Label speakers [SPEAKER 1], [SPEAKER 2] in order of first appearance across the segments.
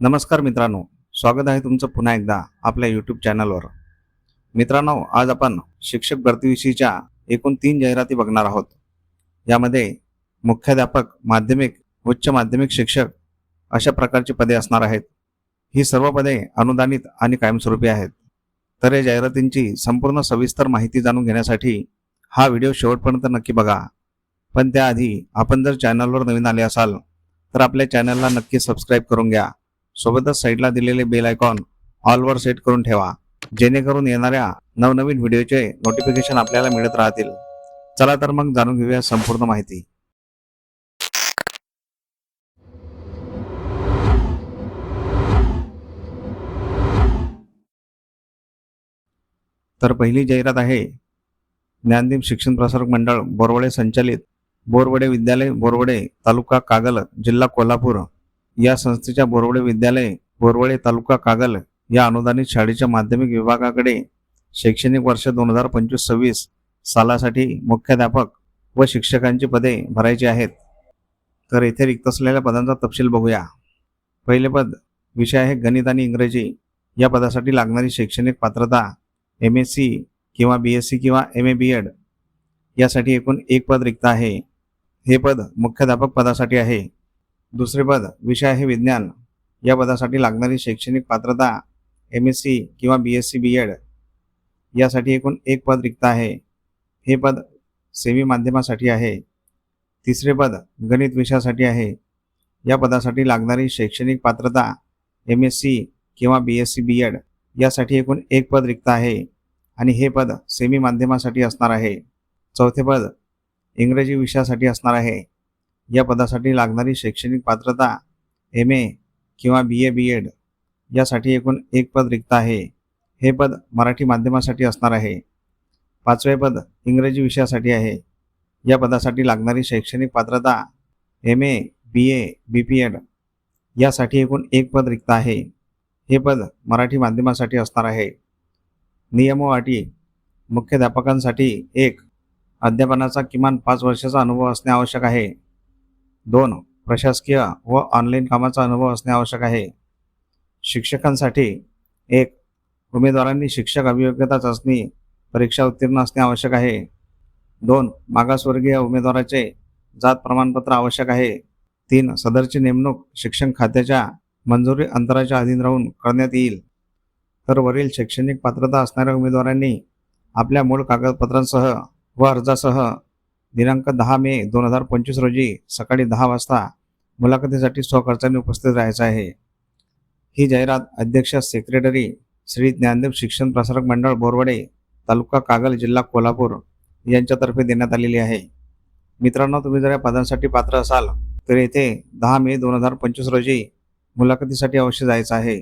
[SPEAKER 1] नमस्कार मित्रांनो स्वागत आहे तुमचं पुन्हा एकदा आपल्या यूट्यूब चॅनलवर मित्रांनो आज आपण शिक्षक भरतीविषयीच्या एकूण तीन जाहिराती बघणार आहोत. यामध्ये मुख्याध्यापक माध्यमिक उच्च माध्यमिक शिक्षक अशा प्रकारची पदे असणार आहेत. ही सर्व पदे अनुदानित आणि कायमस्वरूपी आहेत. तर या जाहिरातींची संपूर्ण सविस्तर माहिती जाणून घेण्यासाठी हा व्हिडिओ शेवटपर्यंत नक्की बघा. पण त्याआधी आपण जर चॅनलवर नवीन आले असाल तर आपल्या चॅनलला नक्की सबस्क्राईब करून घ्या. सोबतच साईडला दिलेले बेल आयकॉन ऑलवर सेट करून ठेवा. जेणेकरून येणाऱ्या नवनवीन व्हिडिओचे नोटिफिकेशन आपल्याला मिळत राहतील. चला तर मग जाणून घेऊया संपूर्ण माहिती. तर पहिली जाहिरात आहे ज्ञानदीप शिक्षण प्रसारक मंडळ बोरवडे संचालित बोरवडे विद्यालय बोरवडे तालुका कागल जिल्हा कोल्हापूर. या संस्थेच्या बोरवडे विद्यालय बोरवळे तालुका कागल या अनुदानित शाळेच्या माध्यमिक विभागाकडे शैक्षणिक वर्ष दोन हजार पंचवीस सव्वीस सालासाठी मुख्याध्यापक व शिक्षकांची पदे भरायची आहेत. तर येथे रिक्त असलेल्या पदांचा तपशील बघूया. पहिले पद विषय आहे गणित आणि इंग्रजी. या पदासाठी लागणारी शैक्षणिक पात्रता एम एस सी किंवा बी एस सी किंवा एम ए बी एड यासाठी एकूण एक पद रिक्त आहे. हे पद मुख्याध्यापक पदासाठी आहे. दुसरे पद विषय आहे विज्ञान. या पदासाठी लागणारी शैक्षणिक पात्रता एम एस सी किंवा B S C B Ed यासाठी एकूण एक पद रिक्त आहे. हे पद सेमी माध्यमासाठी आहे. तिसरे पद गणित विषयासाठी आहे. या पदासाठी लागणारी शैक्षणिक पात्रता एम एस सी किंवा B S C B Ed यासाठी एकूण एक पद रिक्त आहे आणि हे पद सेमी माध्यमासाठी असणार आहे. चौथे पद इंग्रजी विषयासाठी असणार आहे. या पदासाठी लागणारी शैक्षणिक पात्रता एम ए किंवा बी ए बी एड यासाठी एकूण एक पद रिक्त आहे. हे पद मराठी माध्यमासाठी असणार आहे. पाचवे पद इंग्रजी विषयासाठी आहे. या पदासाठी लागणारी शैक्षणिक पात्रता M A B A B P Ed यासाठी एकूण एक पद रिक्त आहे. हे पद मराठी माध्यमासाठी असणार आहे. नियमो अटी मुख्याध्यापकांसाठी एक अध्यापनाचा किमान पाच वर्षाचा अनुभव असणे आवश्यक आहे. दोन प्रशासकीय व ऑनलाईन कामाचा अनुभव असणे आवश्यक आहे. शिक्षकांसाठी एक उमेदवारांनी शिक्षक अभियोग्यता चाचणी परीक्षा उत्तीर्ण असणे आवश्यक आहे. दोन मागासवर्गीय उमेदवाराचे जात प्रमाणपत्र आवश्यक आहे. तीन सदरची नेमणूक शिक्षण खात्याच्या मंजुरी अंतराच्या अधीन राहून करण्यात येईल. तर वरील शैक्षणिक पात्रता असणाऱ्या उमेदवारांनी आपल्या मूळ कागदपत्रांसह व अर्जासह दिनांक दहा मे दोन हजार पंचवीस रोजी सकाळी दहा वाजता मुलाखतीसाठी स्वखर्चाने उपस्थित राहायचं आहे. ही जाहिरात अध्यक्ष सेक्रेटरी श्री ज्ञानदेव शिक्षण प्रसारक मंडळ बोरवडे तालुका कागल जिल्हा कोल्हापूर यांच्यातर्फे देण्यात आलेली आहे. मित्रांनो तुम्ही जर या पदांसाठी पात्र असाल तर येथे दहा मे दोन हजार पंचवीस रोजी मुलाखतीसाठी अवश्य जायचं आहे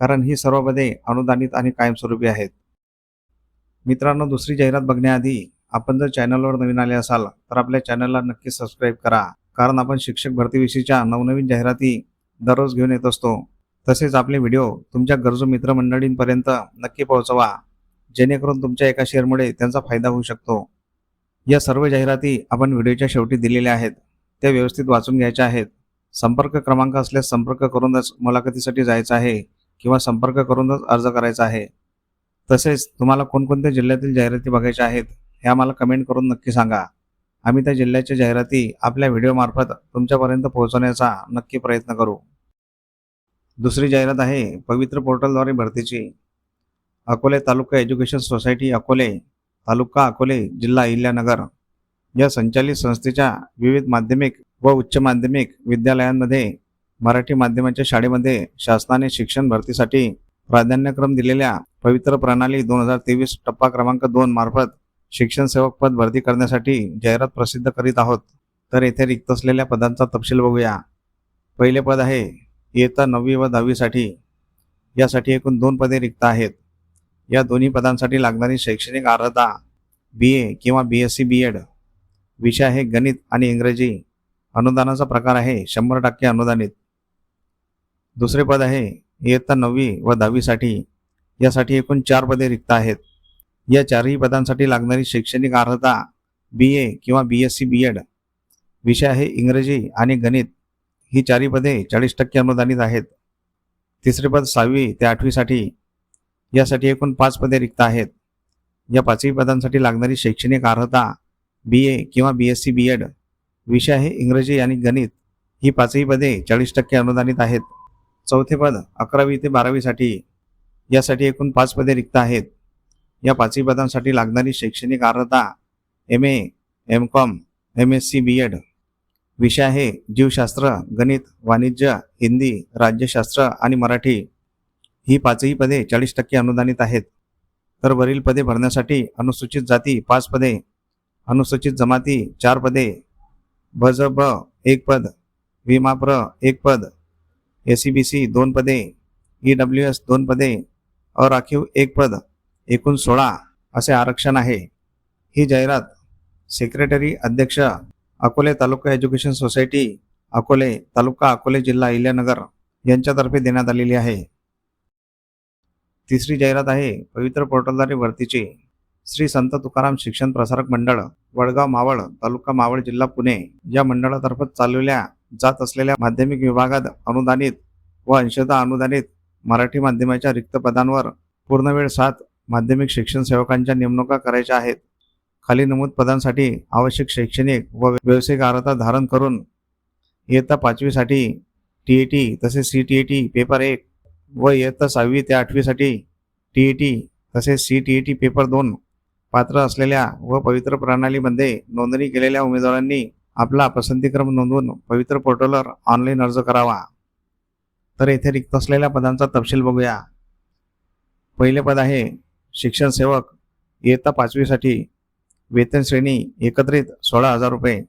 [SPEAKER 1] कारण ही सर्व पदे अनुदानित आणि कायमस्वरूपी आहेत. मित्रांनो दुसरी जाहिरात बघण्याआधी आपण जर चॅनलवर नवीन आले असाल तर आपल्या चॅनलला नक्की सबस्क्राईब करा. कारण आपण शिक्षक भरतीविषयीच्या नवनवीन जाहिराती दररोज घेऊन येत असतो. तसेच आपले व्हिडिओ तुमच्या गरजू मित्रमंडळींपर्यंत नक्की पोहोचवा. जेणेकरून तुमच्या एका शेअरमुळे त्यांचा फायदा होऊ शकतो. या सर्व जाहिराती आपण व्हिडिओच्या शेवटी दिलेल्या आहेत. त्या व्यवस्थित वाचून घ्यायच्या आहेत. संपर्क क्रमांक असल्यास संपर्क करूनच मुलाखतीसाठी जायचं आहे किंवा संपर्क करूनच अर्ज करायचा आहे. तसेच तुम्हाला कोणकोणत्या जिल्ह्यातील जाहिराती बघायच्या आहेत हे आम्हाला कमेंट करून नक्की सांगा. आम्ही त्या जिल्ह्याच्या जाहिराती आपल्या व्हिडिओमार्फत तुमच्यापर्यंत पोहोचवण्याचा नक्की प्रयत्न करू. दुसरी जाहिरात आहे पवित्र पोर्टलद्वारे भरतीची. अकोले तालुका एज्युकेशन सोसायटी अकोले तालुका अकोले जिल्हा अहिल्यानगर. या संचालित संस्थेच्या विविध माध्यमिक व उच्च माध्यमिक विद्यालयांमध्ये मराठी माध्यमाच्या शाळेमध्ये शासनाने शिक्षण भरतीसाठी प्राधान्यक्रम दिलेल्या पवित्र प्रणाली दोन हजार तेवीस टप्पा क्रमांक दोन मार्फत शिक्षण सेवक पद भरती करण्यासाठी जाहिरात प्रसिद्ध करीत आहोत. तर येथे रिक्त असलेल्या पदांचा तपशील बघूया. पहिले पद आहे इयत्ता नववी व दहावीसाठी. यासाठी एकूण दोन पदे रिक्त आहेत. या दोन्ही पदांसाठी लागणारी शैक्षणिक अर्हता बी ए किंवा B S C B Ed विषय आहे गणित आणि इंग्रजी. अनुदानाचा प्रकार आहे शंभर टक्के अनुदानित. दुसरे पद आहे इयत्ता नववी व दहावीसाठी. यासाठी एकूण चार पदे रिक्त आहेत. या चारही पदांसाठी लागणारी शैक्षणिक अर्हता बी ए किंवा B S C B Ed विषय आहे इंग्रजी आणि गणित. ही चारही पदे चाळीस टक्के अनुदानित आहेत. तिसरे पद सहावी ते आठवीसाठी. यासाठी एकूण पाच पदे रिक्त आहेत. या पाचही पदांसाठी लागणारी शैक्षणिक अर्हता बी ए किंवा B S C B Ed विषय आहे इंग्रजी आणि गणित. ही पाचही पदे चाळीस टक्के अनुदानित आहेत. चौथे पद अकरावी ते बारावीसाठी. यासाठी एकूण पाच पदे रिक्त आहेत. या पाचही पदांसाठी लागणारी शैक्षणिक अर्हता M A M Com M S C B Ed विषय आहे जीवशास्त्र गणित वाणिज्य हिंदी राज्यशास्त्र आणि मराठी. ही पाचही पदे चाळीस टक्के अनुदानित आहेत. तर वरील पदे भरण्यासाठी अनुसूचित जाती पाच पदे अनुसूचित जमाती चार पदे ब ज ब एक पद विमाप्र एक पद एस सी बी सी दोन पदे ई डब्ल्यू एस दोन पदे अराखीव एक पद एकूण सोळा असे आरक्षण आहे. ही जाहिरात सेक्रेटरी अध्यक्ष अकोले तालुका एज्युकेशन सोसायटी अकोले तालुका अकोले जिल्हा अहिल्यानगर यांच्यातर्फे देण्यात आलेली आहे. तिसरी जाहिरात आहे पवित्र पोर्टलद्वारे भरतीची श्री संत तुकाराम शिक्षण प्रसारक मंडळ वडगाव मावळ तालुका मावळ जिल्हा पुणे या मंडळातर्फे चालवल्या जात असलेल्या माध्यमिक विभागात अनुदानित व अंशतः अनुदानित मराठी माध्यमाच्या रिक्त पदांवर पूर्णवेळ सात माध्यमिक शिक्षण सेवकांच्या नेमणुका करायच्या आहेत. खाली नमूद पदांसाठी आवश्यक शैक्षणिक व व्यावसायिक अर्हता धारण करून इयत्ता पाचवीसाठी टी ई टी तसेच C T E T paper एक व इयत्ता सहावी ते आठवीसाठी टी ई टी तसेच C T E T paper दोन पात्र असलेल्या व पवित्र प्रणालीमध्ये नोंदणी केलेल्या उमेदवारांनी आपला पसंतीक्रम नोंदवून पवित्र पोर्टलवर ऑनलाईन अर्ज करावा. तर येथे रिक्त असलेल्या पदांचा तपशील बघूया. पहिले पद आहे शिक्षण सेवक इयत्ता पाचवीसाठी वेतन श्रेणी एकत्रित सोळा हजार रुपये.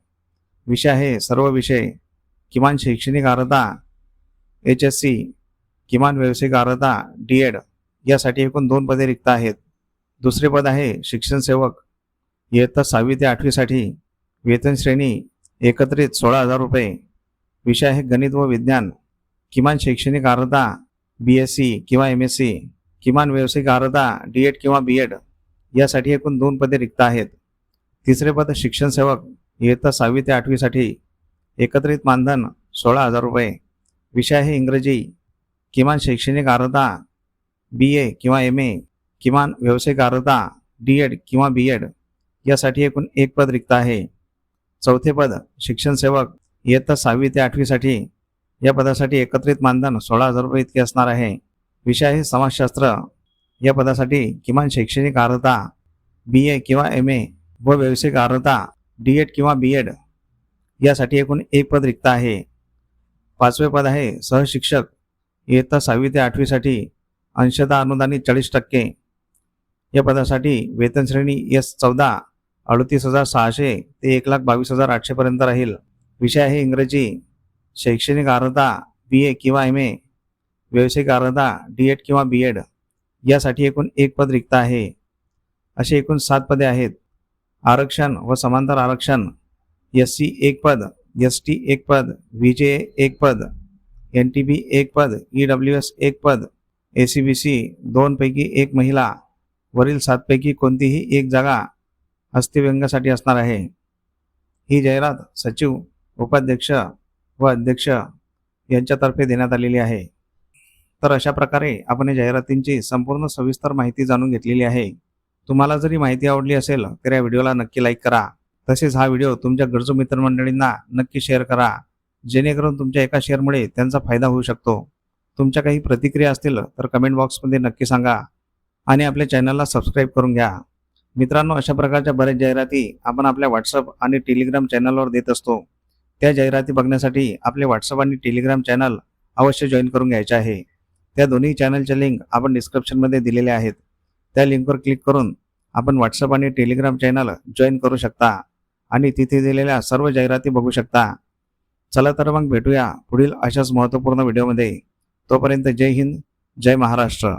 [SPEAKER 1] विषय आहे सर्व विषय. किमान शैक्षणिक अर्हता एच एस सी किमान व्यावसायिक अर्हता डी एड यासाठी एकूण दोन पदे रिक्त आहेत. दुसरे पद आहे शिक्षण सेवक. इयत्ता सहावी ते आठवीसाठी वेतन श्रेणी एकत्रित सोळा हजार रुपये. विषय आहे गणित व विज्ञान. किमान शैक्षणिक अर्हता बी एस सी किंवा एम एस सी किमान व्यावसायिक अर्हता डी एड किंवा बी एड यासाठी एकूण दोन पदे रिक्त आहेत. तिसरे पद शिक्षण सेवक इयत्ता सहावी ते आठवीसाठी एकत्रित मानधन सोळा हजार रुपये. विषय आहे इंग्रजी. किमान शैक्षणिक अर्हता बी ए किंवा एम ए किमान व्यावसायिक अर्हता डी एड किंवा बी एड यासाठी एकूण एक पद रिक्त आहे. चौथे पद शिक्षण सेवक इयत्ता सहावी ते आठवीसाठी या पदासाठी एकत्रित मानधन सोळा हजार रुपये इतके असणार आहे. विषय आहे समाजशास्त्र या पदासाठी किमान शैक्षणिक अर्हता बी ए किंवा एम ए व व्यावसायिक अर्हता डी एड किंवा बी एड यासाठी एकूण एक पद रिक्त आहे. पाचवे पद आहे सहशिक्षक. इयत्ता सहावी ते आठवीसाठी अंशतः अनुदानित चाळीस टक्के. या पदासाठी वेतन श्रेणी एस चौदा अडतीस हजार सहाशे ते एक लाख बावीस हजार आठशेपर्यंत राहील. विषय आहे इंग्रजी. शैक्षणिक अर्हता बी ए किंवा एम ए व्यावसायिक अर्हता डी एड किंवा बी एड यासाठी एकूण एक पद रिक्त आहे. असे एकूण सात पदे आहेत. आरक्षण व समांतर आरक्षण एस सी एक पद एस टी एक पद व्ही जे एक पद एन टी बी एक पद ई डब्ल्यू एस एक पद ए सी बी सी दोनपैकी एक महिला वरील सातपैकी कोणतीही एक जागा अस्थिव्यंगासाठी असणार आहे. ही जाहिरात सचिव उपाध्यक्ष व अध्यक्ष यांच्यातर्फे देण्यात आलेली आहे. तर अशा प्रकारे आपण या जाहिरातींची संपूर्ण सविस्तर माहिती जाणून घेतलेली आहे. तुम्हाला जरी माहिती आवडली असेल तर या व्हिडिओला नक्की लाईक करा. तसेच हा व्हिडिओ तुमच्या गरजू मित्रमंडळींना नक्की शेअर करा. जेणेकरून तुमच्या एका शेअरमुळे त्यांचा फायदा होऊ शकतो. तुमच्या काही प्रतिक्रिया असतील तर कमेंट बॉक्समध्ये नक्की सांगा आणि आपल्या चॅनलला सबस्क्राईब करून घ्या. मित्रांनो अशा प्रकारच्या बऱ्याच जाहिराती आपण आपल्या व्हॉट्सअप आणि टेलिग्राम चॅनलवर देत असतो. त्या जाहिराती बघण्यासाठी आपले व्हॉट्सअप आणि टेलिग्राम चॅनल अवश्य जॉईन करून घ्यायचे आहे. त्या दोन्ही चॅनलच्या लिंक आपण डिस्क्रिप्शनमध्ये दिलेल्या आहेत. त्या लिंकवर क्लिक करून आपण व्हॉट्सअप आणि टेलिग्राम चॅनल जॉईन करू शकता आणि तिथे दिलेल्या सर्व जाहिराती बघू शकता. चला तर मग भेटूया पुढील अशाच महत्त्वपूर्ण व्हिडिओमध्ये तोपर्यंत जय हिंद जय महाराष्ट्र.